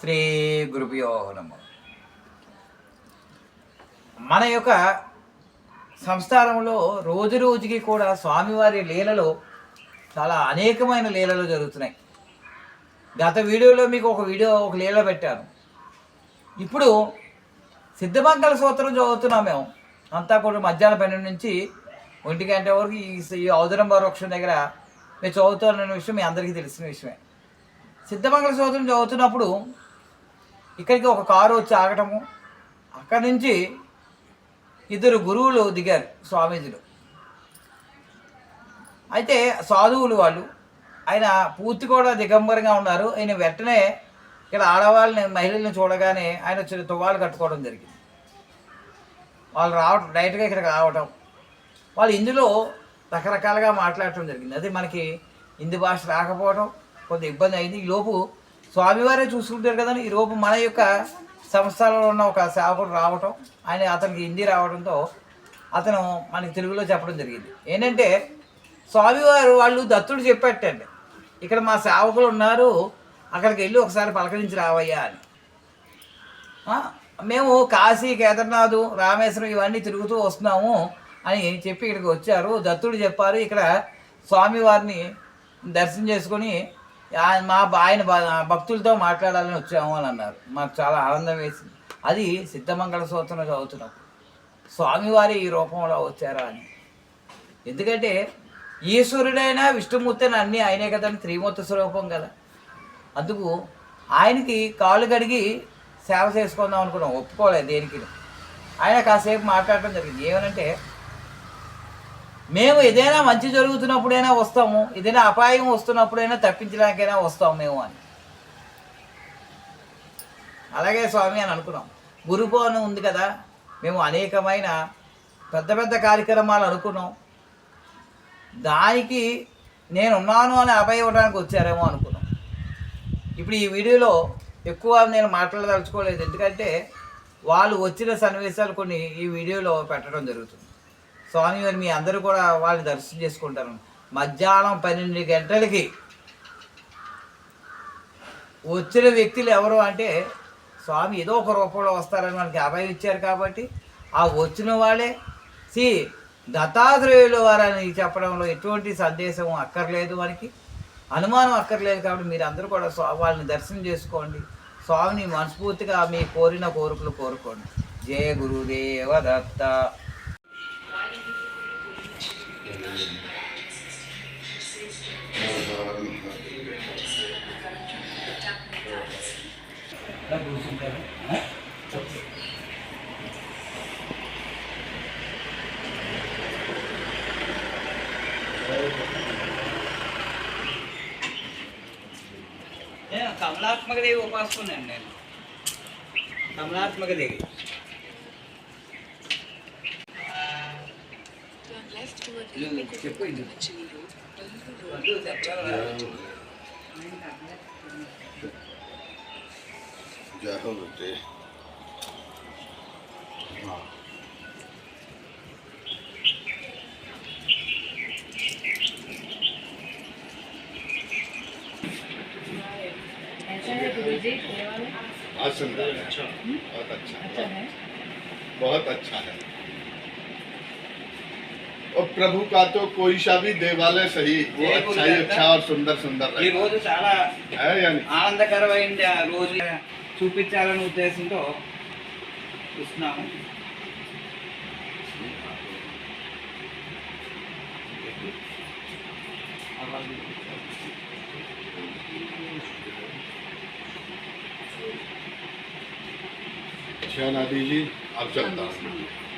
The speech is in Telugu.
శ్రీ గురుభ్యో నమ. మన యొక్క సంస్థానంలో రోజు రోజుకి కూడా స్వామివారి లీలలో చాలా అనేకమైన లీలలు జరుగుతున్నాయి. గత వీడియోలో మీకు ఒక వీడియో ఒక లీల పెట్టాను. ఇప్పుడు సిద్ధమంగళ సూత్రం చదువుతున్నాం మేము. అంతా కూడా మధ్యాహ్నం పన్నెండు నుంచి ఒంటి గంట వరకు ఈ ఈ ఔదరంబ వృక్షం దగ్గర మేము చదువుతున్న విషయం మీ అందరికీ తెలిసిన విషయమే. సిద్ధమంగళ సూత్రం చదువుతున్నప్పుడు ఇక్కడికి ఒక కారు వచ్చి ఆగటము. అక్కడి నుంచి ఇద్దరు గురువులు దిగారు స్వామీజీలు. అయితే సాధువులు వాళ్ళు ఆయన పూర్తి కూడా దిగంబరంగా ఉన్నారు. ఆయన వెంటనే ఇక్కడ ఆడవాళ్ళని మహిళల్ని చూడగానే ఆయన చిన్న తువ్వాలు కట్టుకోవడం జరిగింది. వాళ్ళు రావటం డైరెక్ట్గా ఇక్కడికి రావటం. వాళ్ళు ఇందులో రకరకాలుగా మాట్లాడటం జరిగింది. అది మనకి హిందీ భాష రాకపోవడం కొంత ఇబ్బంది అయింది. ఈ లోపు స్వామివారే చూసుకుంటారు కదండి. ఈరోజు మన యొక్క సంస్థలో ఉన్న ఒక సేవకుడు రావటం ఆయన అతనికి హిందీ రావడంతో అతను మనకి తెలుగులో చెప్పడం జరిగింది. ఏంటంటే స్వామివారు వాళ్ళు దత్తుడు చెప్పేటండి. ఇక్కడ మా సేవకులు ఉన్నారు అక్కడికి వెళ్ళి ఒకసారి పలకరించి రావయ్యా అని. మేము కాశీ కేదార్నాథ్ రామేశ్వరం ఇవన్నీ తిరుగుతూ వస్తున్నాము అని చెప్పి ఇక్కడికి వచ్చారు. దత్తుడు చెప్పారు ఇక్కడ స్వామివారిని దర్శనం చేసుకొని మా ఆయన భక్తులతో మాట్లాడాలని వచ్చాము అని అన్నారు. మాకు చాలా ఆనందం వేసింది. అది సిద్ధమంగళ సూత్రం చదువుతున్నాం. స్వామివారి ఈ రూపంలో వచ్చారా అని. ఎందుకంటే ఈశ్వరుడైనా విష్ణుమూర్తి అని అన్నీ ఆయనే కదండి త్రిమూర్తి స్వరూపం కదా. అందుకు ఆయనకి కాళ్ళు కడిగి సేవ చేసుకుందాం అనుకున్నాం. ఒప్పుకోలేదు దేనికి. ఆయన కాసేపు మాట్లాడటం జరిగింది. ఏమనంటే మేము ఏదైనా మంచి జరుగుతున్నప్పుడైనా వస్తాము ఏదైనా అపాయం వస్తున్నప్పుడైనా తప్పించడానికైనా వస్తాము మేము అని. అలాగే స్వామి అని అనుకున్నాం. గురు పౌర్ణమి ఉంది కదా మేము అనేకమైన పెద్ద పెద్ద కార్యక్రమాలు అనుకున్నాం. దానికి నేను ఉన్నాను అని అపాయం ఇవ్వడానికి వచ్చారేమో అనుకున్నాం. ఇప్పుడు ఈ వీడియోలో ఎక్కువ నేను మాట్లాడదలుచుకోలేదు. ఎందుకంటే వాళ్ళు వచ్చిన సన్నివేశాలు కొన్ని ఈ వీడియోలో పెట్టడం జరుగుతుంది. స్వామి వారి మీ అందరూ కూడా వాళ్ళని దర్శనం చేసుకుంటారు. మధ్యాహ్నం పన్నెండు గంటలకి వచ్చిన వ్యక్తులు ఎవరు అంటే స్వామి ఏదో ఒక రూపంలో వస్తారని మనకి అభయం ఇచ్చారు కాబట్టి ఆ వచ్చిన వాళ్ళే. సి దత్తాత్రేయుల వారని చెప్పడంలో ఎటువంటి సందేశం అక్కర్లేదు మనకి. అనుమానం అక్కర్లేదు కాబట్టి మీరు అందరూ కూడా స్వా వాళ్ళని దర్శనం చేసుకోండి. స్వామిని మనస్ఫూర్తిగా మీ కోరిన కోరికలు కోరుకోండి. జయ గురుదేవ దత్త. నేను కమలాత్మక దేవి ఉపాసకున్నాను నేను. కమలాత్మక దేవి చెప్పు. ఇది చెప్పగలరా? जय हो बेटे हाँ ऐसा है गुरु जी ये वाला बहुत सुंदर है बहुत अच्छा अच्छा है बहुत अच्छा है और प्रभु का तो कोई सा भी देवालय सही वो जय अच्छा ही गुरुदेव। अच्छा और सुंदर सुंदर ఈ है రోజు చాలా है या नहीं ఆనందకరమైన రోజు చూపించాలనే ఉద్దేశంతో చూస్తున్నాము अच्छा नादी जी आप चलता हूँ